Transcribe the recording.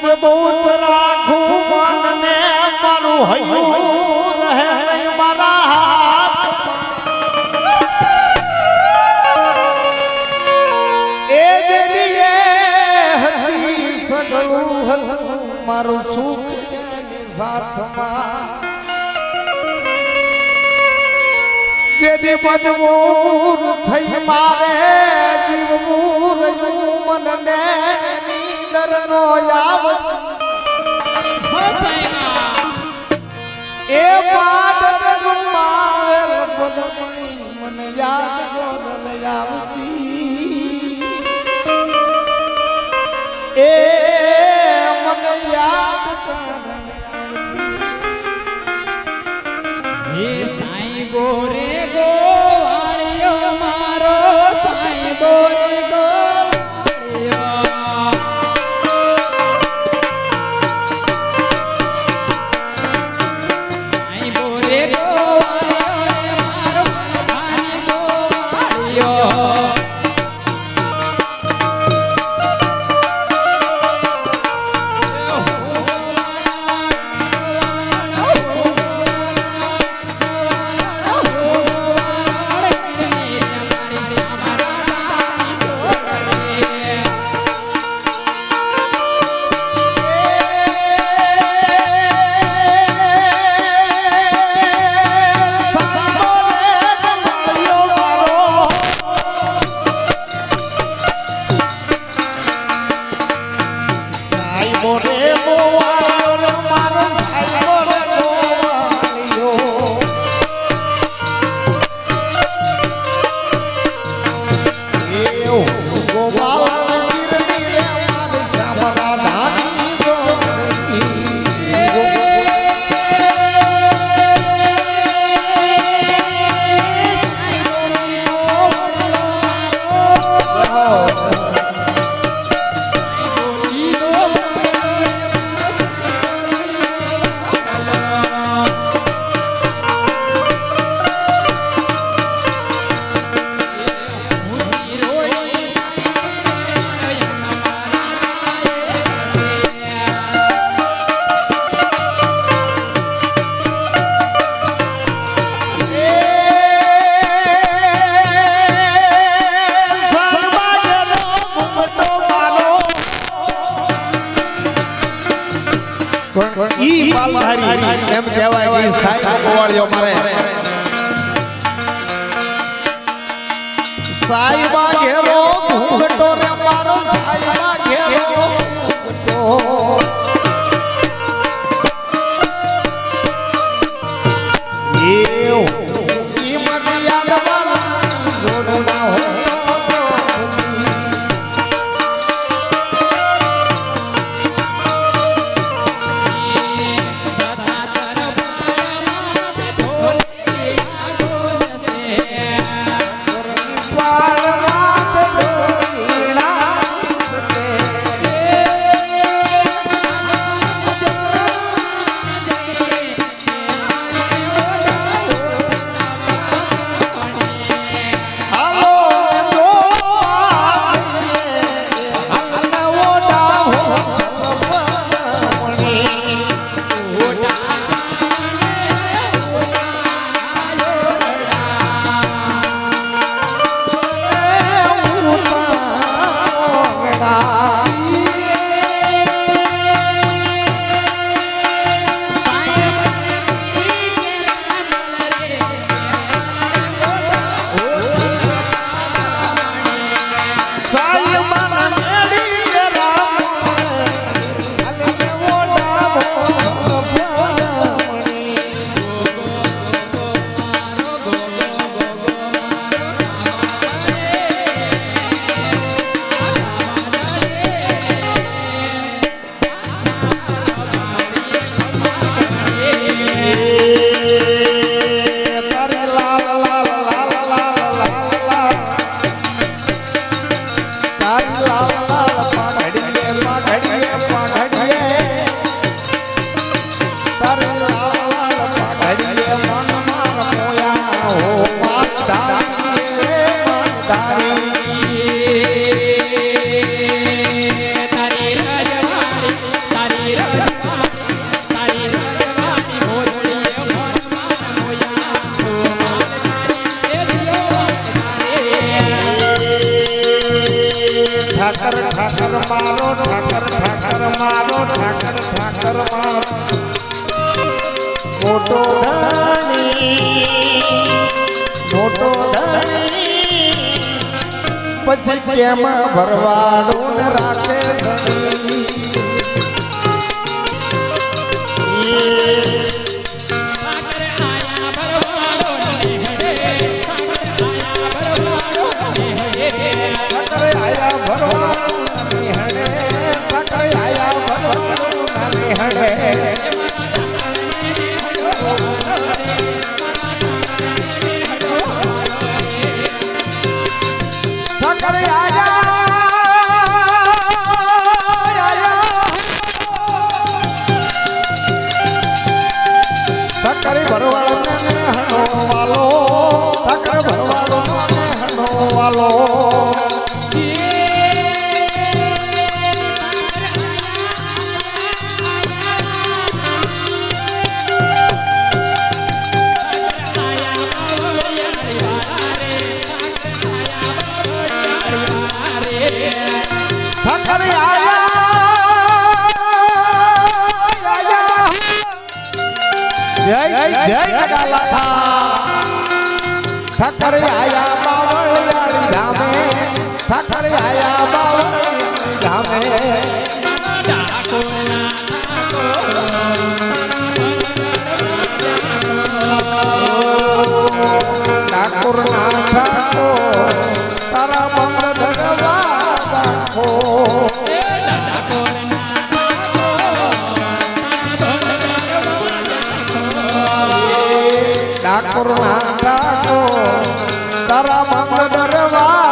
મજબૂત રાખું મનને મારું હૈયું રહે નહીં મારા હાથ એ જેની હતી સગળું હતું મારું સુખ એની સાથમાં. જેથી મજબૂર થઈ મારે જીવવું રહ્યું મનને નો આવત સાઈબો ઈ બાલધારી એમ કહેવાય કે સાહેબ ગોવાળિયો મારે. સાહેબા ઘેરો ઘૂંઘટો રે મારો સાઈબા મોટો ધણી મોટો ધણી. પછી કેમાં ભરવાડો રાખે ધણી? ಪರವಾಗಿ જય જય કડાલા થા ઠાકરે બાવળિયા ધામે ઠાકોર ના તારા મંગ દરવા